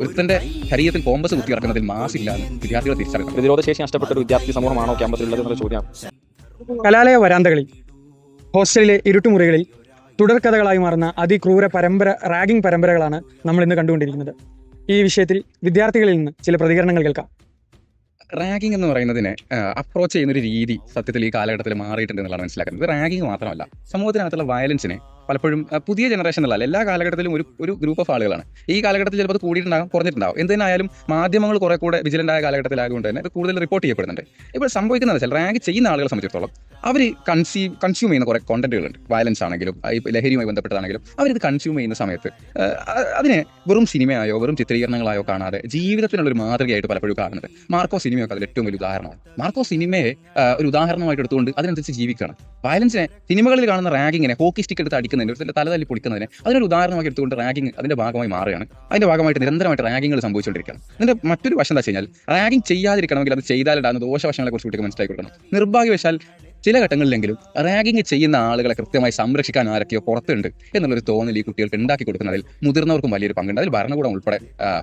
ഒരുത്തന്റെ ശരീരത്തിൽ കോമ്പസ് കുത്തി കിടക്കുന്നതിൽ മാസില്ലാതെ വിദ്യാർത്ഥികളെ തിരിച്ചറിയാം തിരിച്ചറിയണം. പ്രതിരോധശേഷി നഷ്ടപ്പെട്ട ഒരു വിദ്യാർത്ഥി സമൂഹമാണോ ക്യാമ്പസിലുള്ളത് എന്നുള്ള ചോദ്യം കലാലയ വരാന്തകളിൽ ഹോസ്റ്റലിലെ ഇരുട്ടുമുറികളിൽ തുടർക്കഥകളായി മാറുന്ന അതിക്രൂര പരമ്പര റാഗിംഗ് പരമ്പരകളാണ് നമ്മൾ ഇന്ന് കണ്ടുകൊണ്ടിരിക്കുന്നത്. ഈ വിഷയത്തിൽ വിദ്യാർത്ഥികളിൽ നിന്ന് ചില പ്രതികരണങ്ങൾ കേൾക്കാം. റാഗിംഗ് എന്ന് പറയുന്നതിനെ അപ്രോച്ച് ചെയ്യുന്ന ഒരു രീതി സത്യത്തിൽ ഈ കാലഘട്ടത്തിൽ മാറിയിട്ടുണ്ട് എന്നുള്ളതാണ് മനസ്സിലാക്കുന്നത്. റാഗിംഗ് മാത്രമല്ല സമൂഹത്തിനകത്തുള്ള വയലൻസിനെ പലപ്പോഴും പുതിയ ജനറേഷൻ എന്നല്ല എല്ലാ കാലഘട്ടത്തിലും ഒരു ഒരു ഗ്രൂപ്പ് ഓഫ് ആളുകളാണ്. ഈ കാലഘട്ടത്തിൽ ചിലപ്പോൾ കൂടിയിട്ടുണ്ടാകും കുറഞ്ഞിട്ടുണ്ടാകും. എന്തിനായാലും മാധ്യമങ്ങൾ കുറെ കൂടെ വിജിലന്റ് ആയ കാലഘട്ടത്തിലായതുകൊണ്ട് തന്നെ ഇത് കൂടുതൽ റിപ്പോർട്ട് ചെയ്യപ്പെടുന്നുണ്ട്. ഇപ്പോൾ സംഭവിക്കുന്നത് വെച്ചാൽ റാഗ് ചെയ്യുന്ന ആളുകളെ സംബന്ധിച്ചിടത്തോളം അവർ കൺസ്യൂം കൺസ്യൂം ചെയ്യുന്ന കുറേ കോണ്ടന്റുകളുണ്ട് വയലൻസ് ആണെങ്കിലും ലഹരിയുമായി ബന്ധപ്പെട്ടതാണെങ്കിലും അവരിത് കൺസ്യൂം ചെയ്യുന്ന സമയത്ത് അതിനെ വെറും സിനിമയായോ വെറും ചിത്രീകരണങ്ങളായോ കാണാതെ ജീവിതത്തിനുള്ളൊരു മാതൃകയായിട്ട് പലപ്പോഴും കാണുന്നത്. മാർക്കോ സിനിമയൊക്കെ അതിൽ ഏറ്റവും വലിയ ഉദാഹരണമാണ്. മാർക്കോ സിനിമയെ ഒരു ഉദാഹരണമായിട്ട് എടുത്തുകൊണ്ട് അതിനനുസരിച്ച് ജീവിക്കണം വയലൻസിനെ സിനിമകളിൽ കാണുന്ന റാഗിങ്ങിനെ ഹോക്കി സ്റ്റിക്ക് എടുത്ത് അടിക്കുന്നതിന് തല തല്ലി പൊളിക്കുന്നതിനെ അതിനൊരു ഉദാഹരണമാക്കി എടുത്തുകൊണ്ട് റാഗിങ് അതിന്റെ ഭാഗമായി മാറുകയാണ്. അതിന്റെ ഭാഗമായിട്ട് നിരന്തരമായിട്ട് റാഗിങ്ങൾ സംഭവിച്ചുകൊണ്ടിരിക്കുകയാണ്. അതിന്റെ മറ്റൊരു വശം എന്താ വെച്ച് കഴിഞ്ഞാൽ റാഗിങ് ചെയ്യാതിരിക്കണമെങ്കിൽ അത് ചെയ്താലിടാവുന്ന ദോഷവശങ്ങളെ കുറിച്ച് കുട്ടിക്ക് മനസ്സിലാക്കി കൊടുക്കണം. നിർഭാഗ്യവശാൽ ചില ഘട്ടങ്ങളിലെങ്കിലും റാഗിങ് ചെയ്യുന്ന ആളുകളെ കൃത്യമായി സംരക്ഷിക്കാൻ ആരൊക്കെയോ പുറത്തുണ്ട് എന്നുള്ളൊരു തോന്നൽ ഈ കുട്ടികൾക്ക് ഉണ്ടാക്കി കൊടുക്കുന്നതിൽ മുതിർന്നവർക്കും വലിയൊരു പങ്കുണ്ട്. അതിൽ ഭരണകൂടം ഉൾപ്പെടെ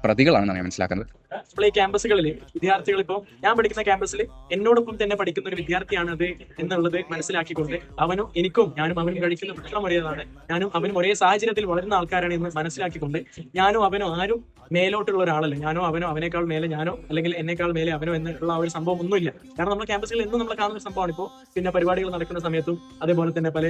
പ്രതികളാണെന്നാണ് ഞാൻ മനസ്സിലാക്കുന്നത്. ഇപ്പോൾ ഈ ക്യാമ്പസുകളിൽ വിദ്യാർത്ഥികൾ ഇപ്പോൾ ഞാൻ പഠിക്കുന്ന ക്യാമ്പസിൽ എന്നോടൊപ്പം തന്നെ പഠിക്കുന്ന ഒരു വിദ്യാർത്ഥിയാണത് എന്നുള്ളത് മനസ്സിലാക്കിക്കൊണ്ട് അവനും എനിക്കും ഞാനും അവനും കഴിക്കുന്ന ഭക്ഷണം ഒരേതാണ് ഞാനും അവനും ഒരേ സാഹചര്യത്തിൽ വളരുന്ന ആൾക്കാരാണ് എന്ന് മനസ്സിലാക്കിക്കൊണ്ട് ഞാനും അവനും ആരും മേലോട്ടുള്ള ഒരാളല്ല. ഞാനോ അവനോ അവനേക്കാൾ മേലെ ഞാനോ അല്ലെങ്കിൽ എന്നേക്കാൾ മേലെ അവനോ എന്നുള്ള ഒരു സംഭവം ഒന്നുമില്ല. കാരണം നമ്മുടെ ക്യാമ്പസുകളിൽ എന്നും നമ്മൾ കാണുന്ന ഒരു സംഭവമാണ്. ഇപ്പോൾ പിന്നെ പരിപാടികൾ നടക്കുന്ന സമയത്തും അതേപോലെ തന്നെ പല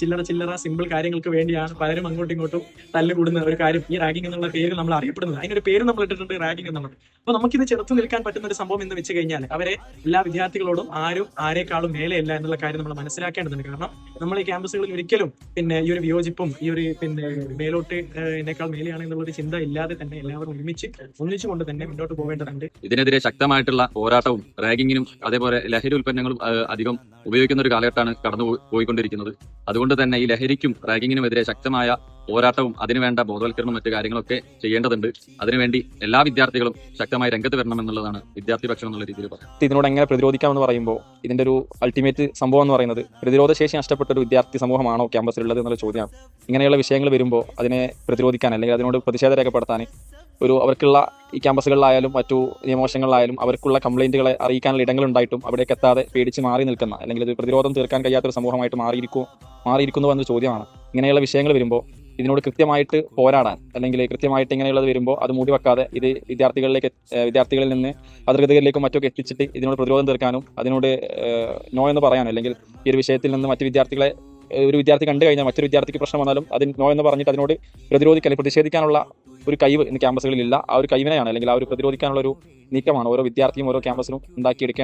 ചില്ലറ ചില്ലറ സിമ്പിൾ കാര്യങ്ങൾക്ക് വേണ്ടിയാണ് പലരും അങ്ങോട്ടും ഇങ്ങോട്ടും തല്ലുകൂടുന്ന ഒരു കാര്യം ഈ റാഗിംഗ് എന്നുള്ള പേര് നമ്മൾ അറിയപ്പെടുന്നത്. അതിനൊരു പേര് നമ്മൾ ഇട്ടിട്ടുണ്ട് റാഗിംഗ് എന്നുള്ളത്. അപ്പൊ നമുക്കിത് ചെറുത്തു നിൽക്കാൻ പറ്റുന്ന ഒരു സംഭവം എന്ന് വെച്ച് കഴിഞ്ഞാൽ അവരെ എല്ലാ വിദ്യാർത്ഥികളോടും ആരും ആരെക്കാളും മേലെയല്ല എന്നുള്ള കാര്യം നമ്മൾ മനസ്സിലാക്കേണ്ടതുണ്ട്. കാരണം നമ്മൾ ഈ ക്യാമ്പസുകളിൽ ഒരിക്കലും പിന്നെ ഈ ഒരു വിയോജിപ്പും ഈ ഒരു പിന്നെ മേലോട്ട് എന്നേക്കാൾ മേലെയാണ് എന്നുള്ള ഒരു ചിന്ത ഇല്ലാതെ തന്നെ എല്ലാവരും ഒരുമിച്ച് ഒന്നിച്ചുകൊണ്ട് തന്നെ മുന്നോട്ട് പോകേണ്ടതുണ്ട് ഇതിനെതിരെ ശക്തമായിട്ടുള്ള പോരാട്ടവും റാഗിങ്ങിനും അതേപോലെ ലഹരി ഉൽപ്പന്നങ്ങളും അധികം ഉപയോഗിക്കുന്ന ഒരു കാലഘട്ടമാണ് കടന്നു പോയിക്കൊണ്ടിരിക്കുന്നത്. അതുകൊണ്ട് തന്നെ ഈ ലഹരിക്കും റാഗിങ്ങിനും എതിരെ ശക്തമായ പോരാട്ടവും അതിനുവേണ്ട ബോധവൽക്കരണവും മറ്റു കാര്യങ്ങളൊക്കെ ചെയ്യേണ്ടതുണ്ട്. അതിനുവേണ്ടി എല്ലാ വിദ്യാർത്ഥികളും ശക്തമായി രംഗത്ത് വരണം എന്നുള്ളതാണ് വിദ്യാർത്ഥി പക്ഷം എന്നുള്ള രീതിയിൽ പറയുന്നത് ഇതിനോട് എങ്ങനെ പ്രതിരോധിക്കാമെന്ന് പറയുമ്പോൾ ഇതിന്റെ ഒരു അൾട്ടിമേറ്റ് സംഭവം എന്ന് പറയുന്നത് പ്രതിരോധ ശേഷി നഷ്ടപ്പെട്ട ഒരു വിദ്യാർത്ഥി സമൂഹമാണോ ക്യാമ്പസിലുള്ളത് എന്നുള്ള ചോദ്യമാണ്. ഇങ്ങനെയുള്ള വിഷയങ്ങൾ വരുമ്പോൾ അതിനെ പ്രതിരോധിക്കാൻ അല്ലെങ്കിൽ അതിനോട് പ്രതിഷേധം രേഖപ്പെടുത്താൻ ഒരു അവർക്കുള്ള ഈ ക്യാമ്പസുകളിലായാലും മറ്റു നിയമവശങ്ങളിലായാലും അവർക്കുള്ള കംപ്ലൈന്റുകളെ അറിയിക്കാനുള്ള ഇടങ്ങളുണ്ടായിട്ടും അവിടേക്ക് എത്താതെ പേടിച്ച് മാറി നിൽക്കുന്ന അല്ലെങ്കിൽ ഇത് പ്രതിരോധം തീർക്കാൻ കഴിയാത്ത ഒരു സമൂഹമായിട്ട് മാറിയിരിക്കും മാറിയിരിക്കുന്നു എന്ന ചോദ്യമാണ്. ഇങ്ങനെയുള്ള വിഷയങ്ങൾ വരുമ്പോൾ ഇതിനോട് കൃത്യമായിട്ട് പോരാടാൻ അല്ലെങ്കിൽ കൃത്യമായിട്ട് ഇങ്ങനെയുള്ളത് വരുമ്പോൾ അത് മൂടി വെക്കാതെ ഇത് വിദ്യാർത്ഥികളിലേക്ക് വിദ്യാർത്ഥികളിൽ നിന്ന് അധികൃതരിലേക്കും മറ്റൊക്കെ എത്തിച്ചിട്ട് ഇതിനോട് പ്രതിരോധം തീർക്കാനും അതിനോട് നോ എന്ന് പറയാനും അല്ലെങ്കിൽ ഈ ഒരു വിഷയത്തിൽ നിന്ന് മറ്റു വിദ്യാർത്ഥികളെ ഒരു വിദ്യാർത്ഥി കണ്ടു കഴിഞ്ഞാൽ മറ്റൊരു വിദ്യാർത്ഥിക്ക് പ്രശ്നം വന്നാലും അതിന് നോ എന്ന് പറഞ്ഞിട്ട് അതിനോട് പ്രതിരോധിക്കാൻ പ്രതിഷേധിക്കാനുള്ള ഒരു കഴിവ് ഇന്ന് ക്യാമ്പസുകളിൽ ഇല്ല ആ ഒരു കഴിവിനെയാണ് അല്ലെങ്കിൽ ആ ഒരു പ്രതിരോധിക്കാനുള്ള ഒരു നീക്കമാണ് ഓരോ വിദ്യാർത്ഥിയും ഓരോ ക്യാമ്പസിനും ഉണ്ടാക്കിയെടുക്കേണ്ടത്.